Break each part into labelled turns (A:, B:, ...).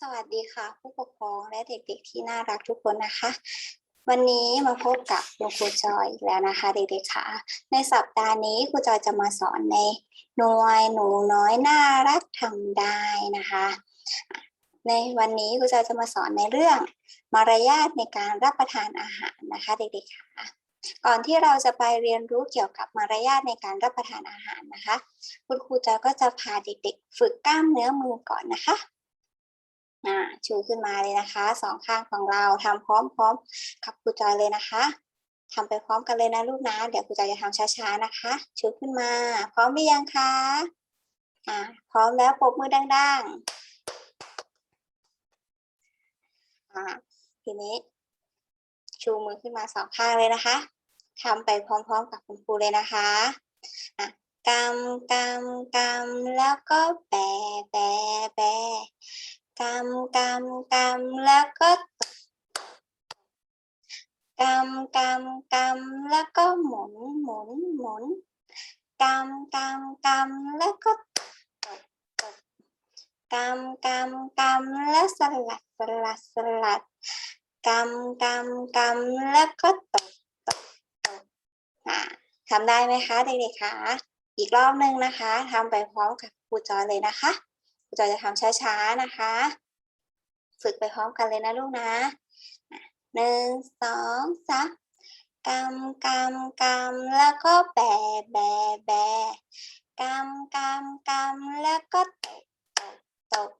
A: สวัสดีค่ะ ผู้ปกครองและเด็กๆที่น่ารักทุกคนนะคะ วันนี้มาพบกับคุณครูจอยอีกแล้วนะคะ เด็กๆค่ะ ในสัปดาห์นี้ครูจอยจะมาสอนในหน่วยหนูน้อยน่ารักทำได้นะคะ ในวันนี้ครูจอยจะมาสอนในเรื่องมารยาทในการรับประทานอาหารนะคะ เด็กๆค่ะก่อนที่เราจะไปเรียนรู้เกี่ยวกับมารยาทในการรับประทานอาหารนะคะ คุณครูจอยก็จะพาเด็กๆ ฝึกกล้ามเนื้อมือก่อนนะคะ ชูขึ้นมาเลยนะคะสองข้างของเราทำพร้อมๆกับครูจอยเลยนะคะทำไปพร้อมกันเลยนะลูกนะ เดี๋ยวครูจอยจะทำช้าๆนะคะ ชูขึ้นมา พร้อมหรือยังคะอ่าพร้อมแล้วปรบมือดังๆอ่าทีนี้ชูมือขึ้นมาสองข้างเลยนะคะทำไปพร้อมๆกับคุณครูเลยนะคะอะกำกำกำแล้วก็แบแบแบ กำกำกำแล้วก็กำกำกำแล้วก็หมุนหมุนหมุนกำกำกำแล้วก็ตบตบกำกำกำแล้วสลัดสลัดสลัดกำกำกำแล้วก็ตบตบตบทำได้ไหมคะเด็กๆคะอีกรอบหนึ่งนะคะทำไปพร้อมกับครูจอยเลยนะคะ จอยจะทำช้าๆนะคะ ฝึกไปพร้อมกันเลยนะลูกนะหนึ่งสองสามกำกำกำแล้วก็แบแบแบกำกำกำแล้วก็ตบตบตบ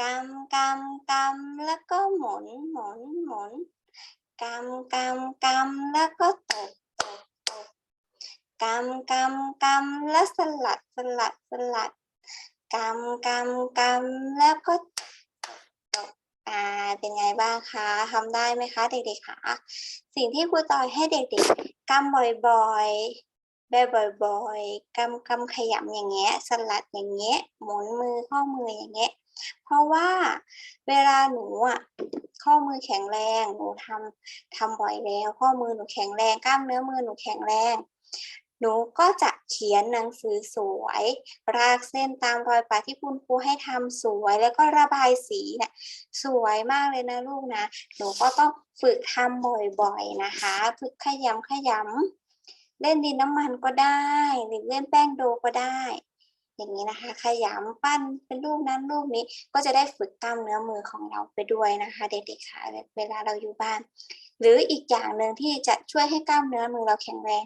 A: กำกำกำแล้วก็หมุนหมุนหมุนกำกำกำแล้วก็ตบตบตบกำกำกำแล้วสลัดสลัดสลัด กำกำกำแล้วก็ตบอ่าเป็นไงบ้างคะทำได้ไหมคะ เด็กๆคะสิ่งที่ครูจอยให้เด็กๆกำบ่อยๆแบบบ่อยๆกำกำขยำอย่างเงี้ย สลัดอย่างเงี้ย หมุนมือข้อมืออย่างเงี้ย เพราะว่าเวลาหนูอะข้อมือแข็งแรงหนูทำทำบ่อยแล้ว ข้อมือหนูแข็งแรงกล้ามเนื้อมือหนูแข็งแรง หนูก็จะเขียนหนังสือสวย รากเส้นตามรอยปากที่คุณครูให้ทำสวยแล้วก็ระบายสีเนี่ยสวยมากเลยนะลูกนะ หนูก็ต้องฝึกทำบ่อยๆนะคะฝึกขยำขยำเล่นดินน้ำมันก็ได้หรือเล่นแป้งโดก็ได้ อย่างนี้นะคะ ขยำปั้นเป็นรูปนั้นรูปนี้ก็จะได้ฝึกกล้ามเนื้อมือของเราไปด้วยนะคะ เด็กๆค่ะเวลาเราอยู่บ้าน หรืออีกอย่างหนึ่งที่จะช่วยให้กล้ามเนื้อมือเราแข็งแรง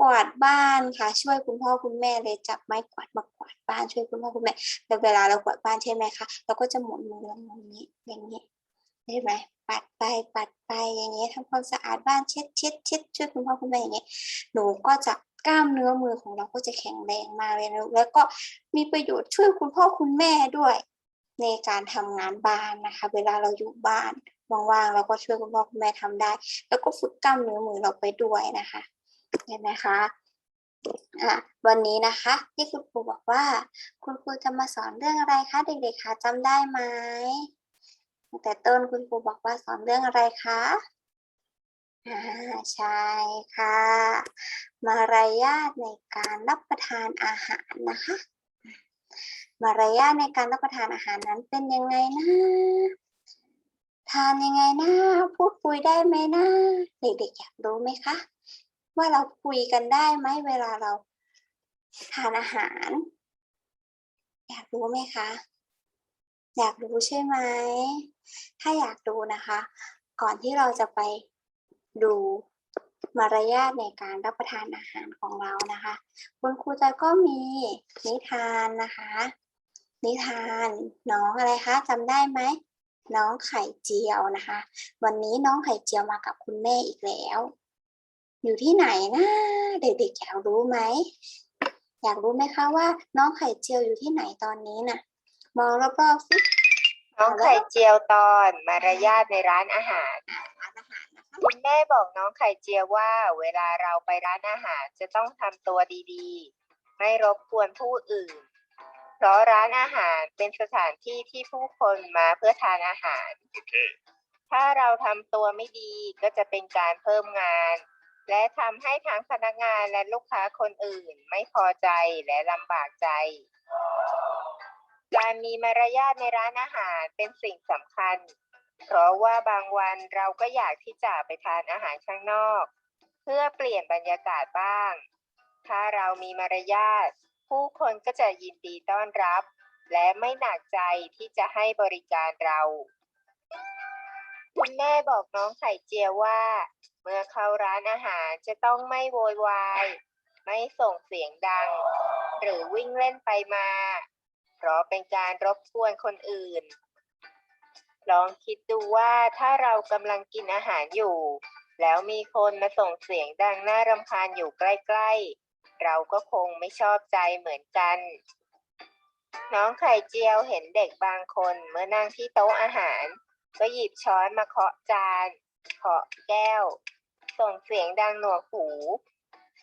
A: กวาดบ้านค่ะ ช่วยคุณพ่อคุณแม่เลยจับไม้กวาดมากวาดบ้านช่วยคุณพ่อคุณแม่แล้วเวลาเรากวาดบ้านใช่ไหมคะเราก็จะหมุนมืออย่างนี้อย่างนี้ได้ไหมปัดไปปัดไปอย่างนี้ทำความสะอาดบ้านเช็ดเช็ดเช็ดช่วยคุณพ่อคุณแม่อย่างนี้หนูก็จะกล้ามเนื้อมือของเราก็จะแข็งแรงมากเลยนะแล้วก็มีประโยชน์ช่วยคุณพ่อคุณแม่ด้วย ในการทำงานบ้านนะคะ เวลาเราอยู่บ้านว่างๆเราก็ช่วยคุณพ่อคุณแม่ทำได้ แล้วก็ฝึกกล้ามเนื้อมือเราไปด้วยนะคะ เห็นไหมคะอะวันนี้นะคะที่คุณครูบอกว่า คุณครูจะมาสอนเรื่องอะไรคะเด็กๆคะจำได้ไหมแต่ต้นคุณครูบอกว่าสอนเรื่องอะไรคะอ่าใช่ค่ะ มารยาทในการรับประทานอาหารนะคะ มารยาทในการรับประทานอาหารนั้นเป็นยังไงนะทานยังไงนะพูดคุยได้ไหมนะเด็กๆอยากรู้ไหมคะ ว่าเราคุยกันได้ไหมเวลาเราทานอาหาร อยากรู้ไหมคะ อยากรู้ใช่ไหม ถ้าอยากดูนะคะ ก่อนที่เราจะไปดูมารยาทในการรับประทานอาหารของเรานะคะ คุณครูจอยก็มีนิทานนะคะ นิทานน้องอะไรคะจำได้ไหมน้องไข่เจียวนะคะ วันนี้น้องไข่เจียวมากับคุณแม่อีกแล้ว อยู่ที่ไหนนะเด็กๆอยากรู้ไหมอยากรู้ไหมคะว่า น้องไข่เจียวอยู่ที่ไหนตอนนี้น่ะ มองรอบๆสิ
B: น้องไข่เจียวตอนมารยาทในร้านอาหาร
A: ร้านอาหารนะคะ
B: คุณแม่บอกน้องไข่เจียวว่า เวลาเราไปร้านอาหารจะต้องทำตัวดีๆ ไม่รบกวนผู้อื่น เพราะร้านอาหารเป็นสถานที่ที่ผู้คนมาเพื่อทานอาหารถ้าเราทำตัวไม่ดีก็จะเป็นการเพิ่มงาน และทำให้ทั้งพนักงานและลูกค้าคนอื่นไม่พอใจและลำบากใจ การมีมารยาทในร้านอาหารเป็นสิ่งสำคัญ เพราะว่าบางวันเราก็อยากที่จะไปทานอาหารข้างนอก เพื่อเปลี่ยนบรรยากาศบ้าง ถ้าเรามีมารยาทผู้คนก็จะยินดีต้อนรับ และไม่หนักใจที่จะให้บริการเรา คุณแม่บอกน้องไข่เจียวว่า เมื่อเข้าร้านอาหารจะต้องไม่โวยวาย ไม่ส่งเสียงดัง หรือวิ่งเล่นไปมา เพราะเป็นการรบกวนคนอื่น ลองคิดดูว่าถ้าเรากำลังกินอาหารอยู่ แล้วมีคนมาส่งเสียงดังน่ารำคาญอยู่ใกล้ ๆ เราก็คงไม่ชอบใจเหมือนกัน น้องไข่เจียวเห็นเด็กบางคนเมื่อนั่งที่โต๊ะอาหาร ก็หยิบช้อนมาเคาะจาน เคาะแก้ว ส่งเสียงดังหนวกหู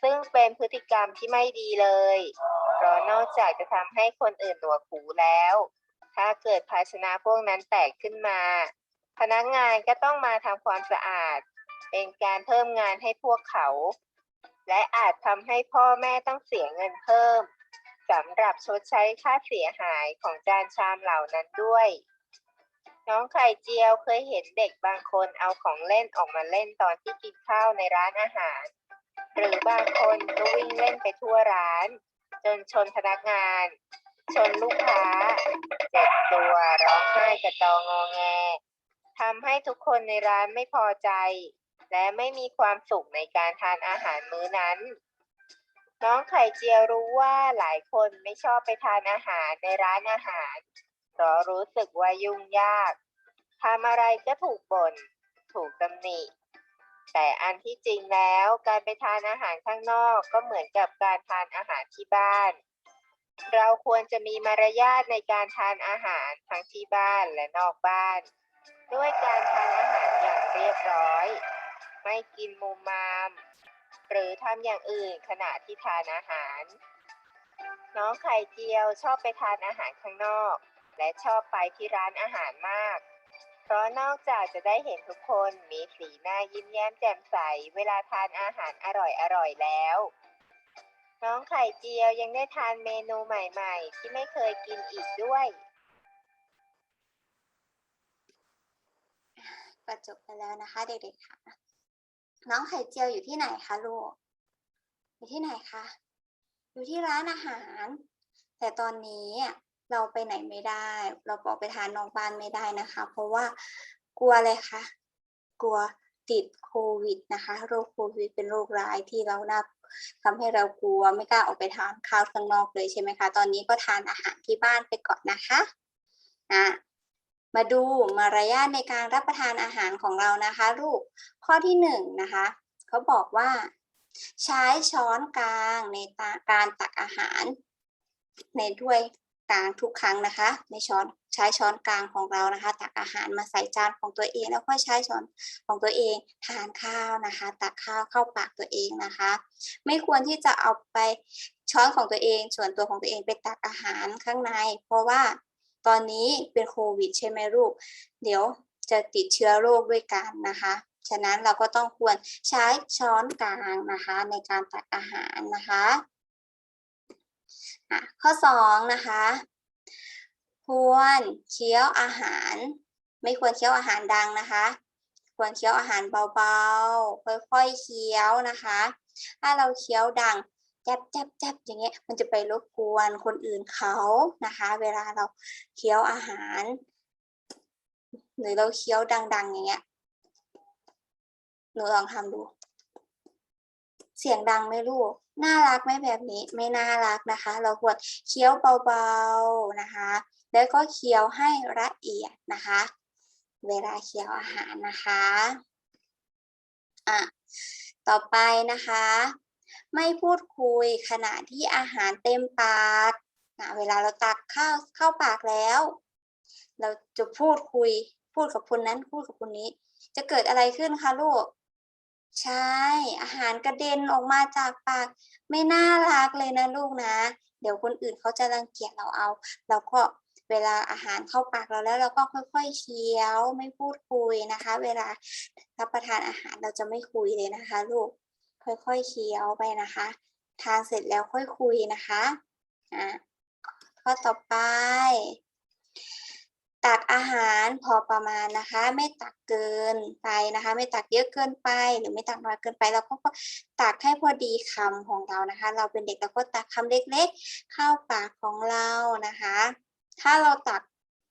B: ซึ่งเป็นพฤติกรรมที่ไม่ดีเลย เพราะนอกจากจะทำให้คนอื่นหนวกหูแล้ว ถ้าเกิดภาชนะพวกนั้นแตกขึ้นมา พนักงานก็ต้องมาทำความสะอาด เป็นการเพิ่มงานให้พวกเขา และอาจทำให้พ่อแม่ต้องเสียเงินเพิ่มสำหรับชดใช้ค่าเสียหายของจานชามเหล่านั้นด้วย น้องไข่เจียวเคยเห็นเด็กบางคนเอาของเล่นออกมาเล่นตอนที่กินข้าวในร้านอาหาร หรือบางคนก็วิ่งเล่นไปทั่วร้าน จนชนพนักงาน ชนลูกค้าเจ็บตัวร้องไห้กระจองงอแงทำให้ทุกคนในร้านไม่พอใจ และไม่มีความสุขในการทานอาหารมื้อนั้น น้องไข่เจียวรู้ว่าหลายคนไม่ชอบไปทานอาหารในร้านอาหาร เพราะรู้สึกว่ายุ่งยากทำอะไรก็ถูกบ่นถูกตำหนิ แต่อันที่จริงแล้วการไปทานอาหารข้างนอกก็เหมือนกับการทานอาหารที่บ้าน เราควรจะมีมารยาทในการทานอาหารทั้งที่บ้านและนอกบ้าน ด้วยการทานอาหารอย่างเรียบร้อย ไม่กินมุมมาม หรือทำอย่างอื่นขณะที่ทานอาหาร น้องไข่เจียวชอบไปทานอาหารข้างนอก และชอบไปที่ร้านอาหารมาก เพราะนอกจากจะได้เห็นทุกคนมีสีหน้ายิ้มแย้มแจ่มใส เวลาทานอาหารอร่อยๆแล้ว น้องไข่เจียวยังได้ทานเมนูใหม่ๆ ที่ไม่เคยกินอีกด้วย
A: ก็จบไปแล้วนะคะเด็กๆค่ะ น้องไข่เจียวอยู่ที่ไหนคะลูก อยู่ที่ไหนคะ อยู่ที่ร้านอาหาร แต่ตอนนี้ เราไปไหนไม่ได้ เราออกไปทานนอกบ้านไม่ได้นะคะ เพราะว่ากลัวอะไรคะกลัวติดโควิดนะคะ โรคโควิดเป็นโรคร้ายที่เราน่าทำให้เรากลัวไม่กล้าออกไปทานข้าวข้างนอกเลยใช่ไหมคะ ตอนนี้ก็ทานอาหารที่บ้านไปก่อนนะคะอะมาดูมารยาทในการรับประทานอาหารของเรานะคะ ลูกข้อที่หนึ่งนะคะเขาบอกว่า ใช้ช้อนกลางในาการตักอาหาร ในถ้วย กลางทุกครั้งนะคะ ในช้อนใช้ช้อนกลางของเรานะคะ ตักอาหารมาใส่จานของตัวเอง แล้วก็ใช้ช้อนของตัวเองทานข้าวนะคะ ตักข้าวเข้าปากตัวเองนะคะ ไม่ควรที่จะเอาไปช้อนของตัวเอง ส่วนตัวของตัวเองไปตักอาหารข้างใน เพราะว่าตอนนี้เป็นโควิด ใช่ไหมลูก เดี๋ยวจะติดเชื้อโรคด้วยกันนะคะฉะนั้นเราก็ต้องควรใช้ช้อนกลางนะคะในการตักอาหารนะคะ อะข้อสองนะคะ ควรเคี้ยวอาหาร ไม่ควรเคี้ยวอาหารดังนะคะ ควรเคี้ยวอาหารเบาๆ ค่อยๆเคี้ยวนะคะ ถ้าเราเคี้ยวดังแจ๊บจ๊บจ๊บอย่างเงี้ยมันจะไปรบกวนคนอื่นเขานะคะ เวลาเราเคี้ยวอาหาร หรือเราเคี้ยวดัง ๆ อย่างเงี้ยหนูลองทำดู เสียงดังไหมลูก น่ารักไหมแบบนี้ไม่น่ารักนะคะ เราควรเคี้ยวเบาๆนะคะ แล้วก็เคี้ยวให้ละเอียดนะคะ เวลาเคี้ยวอาหารนะคะอะต่อไปนะคะ ไม่พูดคุยขณะที่อาหารเต็มปากอะเวลาเราตักข้าวเข้าปากแล้ว เราจะพูดคุยพูดกับคนนั้นพูดกับคนนี้ จะเกิดอะไรขึ้นคะลูก ใช่ อาหารกระเด็นออกมาจากปาก ไม่น่ารักเลยนะลูกนะ เดี๋ยวคนอื่นเขาจะรังเกียจเราเอา เราก็เวลาอาหารเข้าปากเราแล้วเราก็ค่อยๆเคี้ยวไม่พูดคุยนะคะ เวลารับประทานอาหารเราจะไม่คุยเลยนะคะ ลูก ค่อยๆเคี้ยวไปนะคะ ทานเสร็จแล้วค่อยคุยนะคะอะข้อต่อไป ตักอาหารพอประมาณนะคะ ไม่ตักเกินไปนะคะ ไม่ตักเยอะเกินไป หรือไม่ตักน้อยเกินไปเราก็ตักให้พอดีคำของเรานะคะ เราเป็นเด็กเราก็ตักคำเล็ก ๆ เข้าปากของเรานะคะ ถ้าเราตัก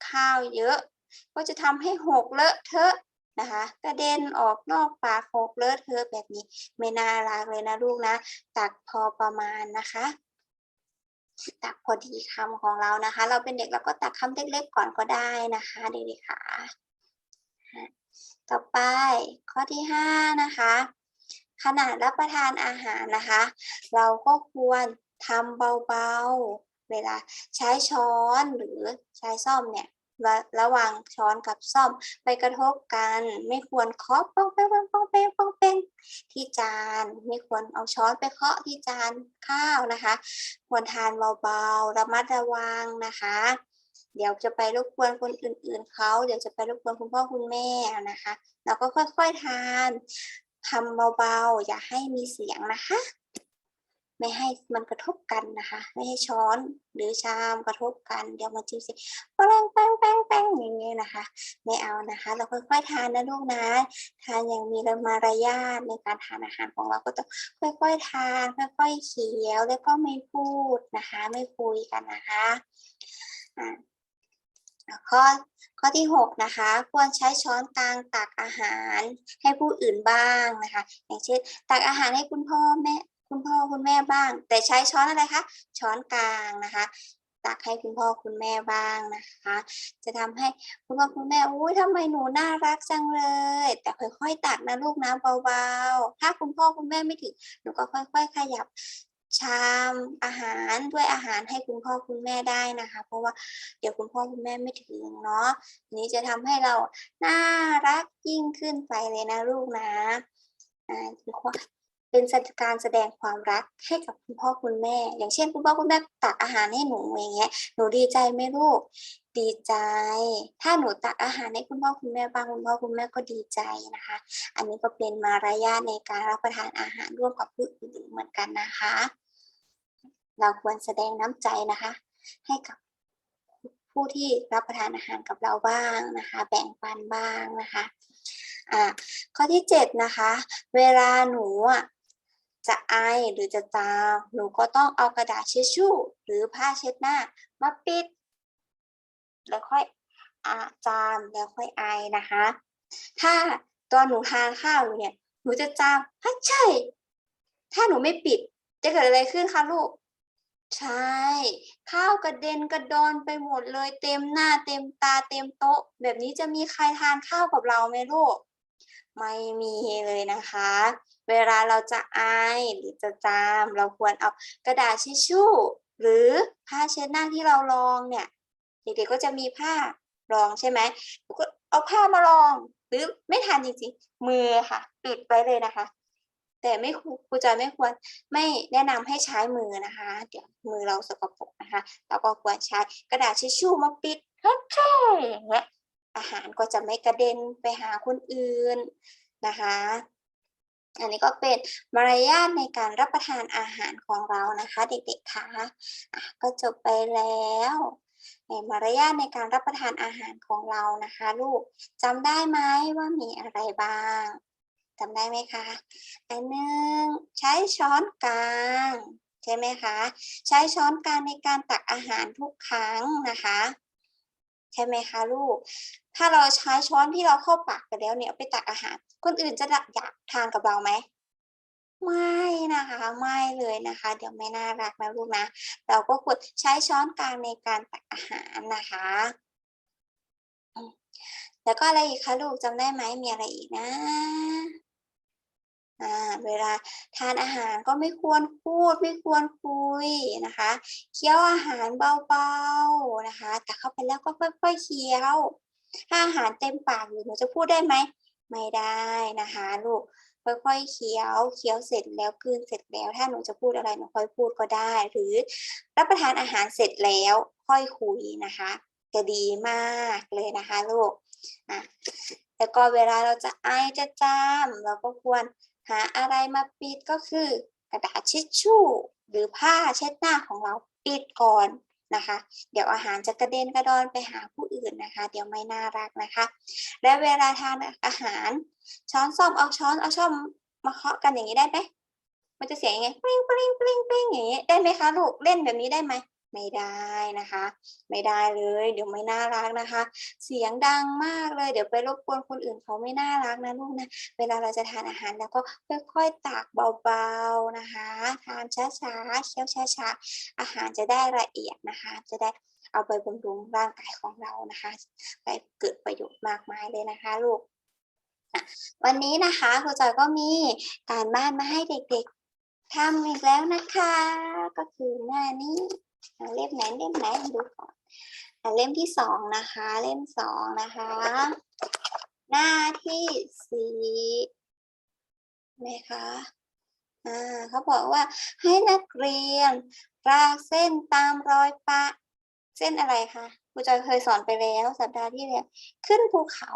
A: ข้าวเยอะ ก็จะทำให้หกเลอะเทอะนะคะกระเด็นออกนอกปากหกเลอะเทอะแบบนี้ไม่น่ารักเลยนะลูกนะ ตักพอประมาณนะคะ ตักพอดีคำของเรานะคะ เราเป็นเด็กเราก็ตักคำเล็กๆก่อนก็ได้นะคะเด็กๆค่ะ ต่อไปข้อที่ห้านะคะ ขนาดรับประทานอาหารนะคะ เราก็ควรทำเบาๆ เวลาใช้ช้อนหรือใช้ซ่อมเนี่ย ระระหว่างช้อนกับซ่อมไปกระทบกัน ไม่ควรเคาะป้องแป้งป้องแป้งป้องแป้งที่จาน ไม่ควรเอาช้อนไปเคาะที่จานข้าวนะคะ ควรทานเบาๆ ระมัดระวังนะคะ เดี๋ยวจะไปรบกวนคนอื่นๆเขาเดี๋ยวจะไปรบกวนคุณพ่อคุณแม่นะคะเราก็ค่อยๆทานทำเบาๆ อย่าให้มีเสียงนะคะ ไม่ให้มันกระทบกันนะคะ ไม่ให้ช้อนหรือชามกระทบกัน เดี๋ยวมันจะเสียงแป้งแป้งแป้งแป้งอย่างเงี้ยนะคะ ไม่เอานะคะ เราค่อยๆทานนะลูกนะ ทานอย่างมีมารยาทในการทานอาหารของเราก็ต้องค่อยๆทาน ค่อยๆเคี้ยวแล้วก็ไม่พูดนะคะ ไม่คุยกันนะคะอ่าข้อข้อที่หกนะคะ ควรใช้ช้อนกลางตักอาหารให้ผู้อื่นบ้างนะคะ อย่างเช่นตักอาหารให้คุณพ่อแม่ คุณพ่อคุณแม่บ้าง แต่ใช้ช้อนอะไรคะ ช้อนกลางนะคะ ตักให้คุณพ่อคุณแม่บ้างนะคะ จะทำให้คุณพ่อคุณแม่อุ้ยทำไมหนูน่ารักจังเลย แต่ค่อยๆตักนะลูกนะเบาๆ ถ้าคุณพ่อคุณแม่ไม่ถึงหนูก็ค่อย ๆ ขยับชามอาหารด้วยอาหารให้คุณพ่อคุณแม่ได้นะคะ เพราะว่าเดี๋ยวคุณพ่อคุณแม่ไม่ถึงเนาะนี้จะทำให้เราน่ารักยิ่งขึ้นไปเลยนะลูกนะอ่าคือความ เป็นการแสดงความรักให้กับคุณพ่อคุณแม่ อย่างเช่นคุณพ่อคุณแม่ตักอาหารให้หนูอย่างเงี้ยหนูดีใจไหมลูกดีใจ ถ้าหนูตักอาหารให้คุณพ่อคุณแม่บ้างคุณพ่อคุณแม่ก็ดีใจนะคะ อันนี้ก็เป็นมารยาทในการรับประทานอาหารร่วมกับผู้อื่นเหมือนกันนะคะ เราควรแสดงน้ำใจนะคะ ให้กับผู้ที่รับประทานอาหารกับเราบ้างนะคะ แบ่งปันบ้างนะคะอ่าข้อที่เจ็ดนะคะ เวลาหนูอะ จะไอหรือจะจามหนูก็ต้องเอากระดาษเช็ดชู่ หรือผ้าเช็ดหน้ามาปิด แล้วค่อยอาจามแล้วค่อยไอนะคะ ถ้าตอนหนูทานข้าวอยู่เนี่ย หนูจะจามฮัใช่ ถ้าหนูไม่ปิด จะเกิดอะไรขึ้นคะลูก ใช่ ข้าวกระเด็นกระดอนไปหมดเลยเต็มหน้าเต็มตาเต็มโต๊ะ แบบนี้จะมีใครทานข้าวกับเราไหมลูก ไม่มีเลยนะคะ เวลาเราจะไอหรือจะจาม เราควรเอากระดาษทิชชู่ หรือผ้าเช็ดหน้าที่เราลองเนี่ยเด็กๆก็จะมีผ้ารองใช่ไหมก็เอาผ้ามารองหรือไม่ทานจริงๆมือค่ะปิดไว้เลยนะคะ แต่ไม่ครูครูจอยไม่ควรไม่แนะนำให้ใช้มือนะคะ เดี๋ยวมือเราสกปรกนะคะ เราก็ควรใช้กระดาษทิชชู่มาปิดฮัทใช่อย่างเงี้ยอาหารก็จะไม่กระเด็นไปหาคนอื่นนะคะ อันนี้ก็เป็นมารยาทในการรับประทานอาหารของเรานะคะเด็กๆคะะก็จบไปแล้วในมารยาทในการรับประทานอาหารของเรานะคะ ลูกจำได้ไหมว่ามีอะไรบ้างจำได้ไหมคะอันหนึ่งใช้ช้อนกลางใช่ไหมคะใช้ช้อนกลางในการตักอาหารทุกครั้งนะคะ ใช่ไหมคะลูก ถ้าเราใช้ช้อนที่เราเข้าปากไปแล้วเนี่ยไปตักอาหาร คนอื่นจะอยากทานกับเราไหมไม่นะคะไม่เลยนะคะ เดี๋ยวไม่น่ารักนะลูกนะ เราก็ควรใช้ช้อนกลางในการตักอาหารนะคะ แล้วก็อะไรอีกคะลูกจำได้ไหมมีอะไรอีกนะเวลาทานอาหารก็ไม่ควรพูดไม่ควรคุยนะคะ เคี้ยวอาหารเบาๆนะคะ แตักเข้าไปแล้วก็ค่อยๆเคี้ยว ถ้าอาหารเต็มปากอยู่หนูจะพูดได้ไหม ไม่ได้นะคะลูก ค่อยๆเคี้ยว เคี้ยวเสร็จแล้วกลืนเสร็จแล้ว ถ้าหนูจะพูดอะไรหนูค่อยพูดก็ได้ หรือรับประทานอาหารเสร็จแล้วค่อยคุยนะคะ จะดีมากเลยนะคะลูกอะแล้วก็เวลาเราจะไอจะจามเราก็ควรหาอะไรมาปิดก็คือกระดาษเช็ดชู่ หรือผ้าเช็ดหน้าของเราปิดก่อน นะคะ เดี๋ยวอาหารจะกระเด็นกระดอนไปหาผู้อื่นนะคะ เดี๋ยวไม่น่ารักนะคะ และเวลาทานอาหาร ช้อนส้อมเอาช้อนเอาช้อมมาเคาะกันอย่างนี้ได้ไหมมันจะเสียงยังไงปลิ้งปลิ้งปลิ้งปลิ้งอย่างนี้ได้ไหมคะลูกเล่นแบบนี้ได้ไหม ไม่ได้นะคะ ไม่ได้เลย เดี๋ยวไม่น่ารักนะคะ เสียงดังมากเลย เดี๋ยวไปรบกวนคนอื่นเขาไม่น่ารักนะลูกนะ เวลาเราจะทานอาหารแล้วก็ค่อยๆตักเบาๆนะคะทานช้าๆเคี้ยวช้าๆอาหารจะได้ละเอียดนะคะ จะได้เอาไปบำรุงร่างกายของเรานะคะไปเกิดประโยชน์มากมายเลยนะคะลูกวันนี้นะคะครูจอยก็มีการบ้านมาให้เด็กๆทำอีกแล้วนะคะ ก็คือหน้านี้ เล่มไหนเล่มไหนดูก่อนอ่เล่มที่สองนะคะ เล่มสองนะคะ หน้าที่สี่นะคะอ่าเขาบอกว่าให้นักเรียนรากเส้นตามรอยปะ เส้นอะไรคะครูจอยเคยสอนไปแล้วสัปดาห์ที่แล้วขึ้นภูเขา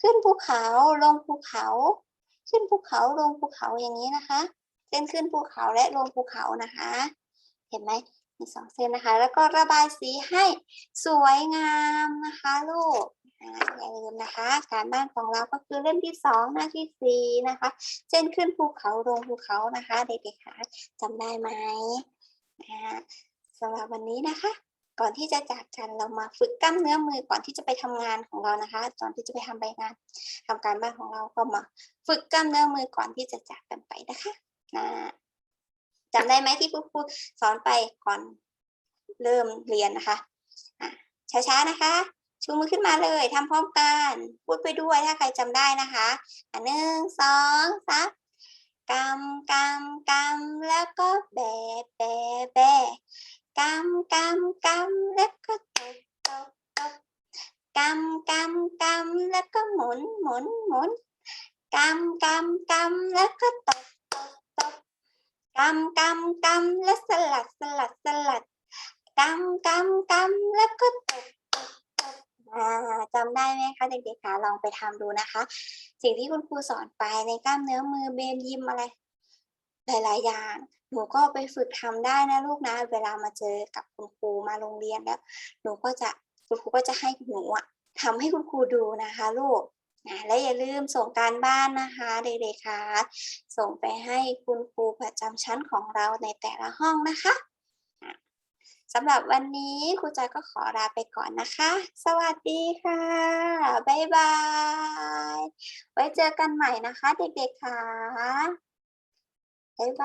A: ขึ้นภูเขาลงภูเขา ขึ้นภูเขาลงภูเขาอย่างนี้นะคะ เส้นขึ้นภูเขาและลงภูเขานะคะ เห็นไหม มีสองเส้นนะคะ แล้วก็ระบายสีให้สวยงามนะคะลูกอย่าลืมนะคะ การบ้านของเราก็คือเล่มที่สองหน้าที่สี่นะคะเช่นขึ้นภูเขาลงภูเขานะคะ เด็กๆคะจำได้ไหมสำหรับวันนี้นะคะก่อนที่จะจากกันเรามาฝึกกล้ามเนื้อมือก่อนที่จะไปทำงานของเรานะคะก่อนที่จะไปทำใบงานทำการบ้านของเราก็มา ฝึกกล้ามเนื้อมือก่อนที่จะจากกันไปนะคะนะ จำได้ไหมที่ครูครูสอนไปก่อนเริ่มเรียนนะคะะช้าๆนะคะชูมือขึ้นมาเลยทำพร้อมกันพูดไปด้วยถ้าใครจำได้นะคะหนึ่งสองสามกำกำกำแล้วก็แบะแบะแบะกำกำกำแล้วก็ตบตบตบกำกำกำแล้วก็หมุนหมุนหมุนกำกำกำแล้วก็ตบตบตบ กำกำกำแล้วสลัดสลัดสลัดกำกำกำแล้วก็ตบอ่าจำได้ไหมคะเด็กๆคะลองไปทำดูนะคะ สิ่งที่คุณครูสอนไปในกล้ามเนื้อมือเบนยิมอะไร หลายๆอย่างหนูก็ไปฝึกทำได้นะลูกนะ เวลามาเจอกับคุณครูมาโรงเรียนแล้ว หนูก็จะคุณครูก็จะให้หนูอะทำให้คุณครูดูนะคะลูก นะและอย่าลืมส่งการบ้านนะคะเด็กๆคะส่งไปให้คุณครูประจำชั้นของเราในแต่ละห้องนะคะสำหรับวันนี้ครูจอยก็ขอลาไปก่อนนะคะ สวัสดีค่ะ บ๊ายบาย ไว้เจอกันใหม่นะคะ เด็กๆค่ะ บ๊ายบาย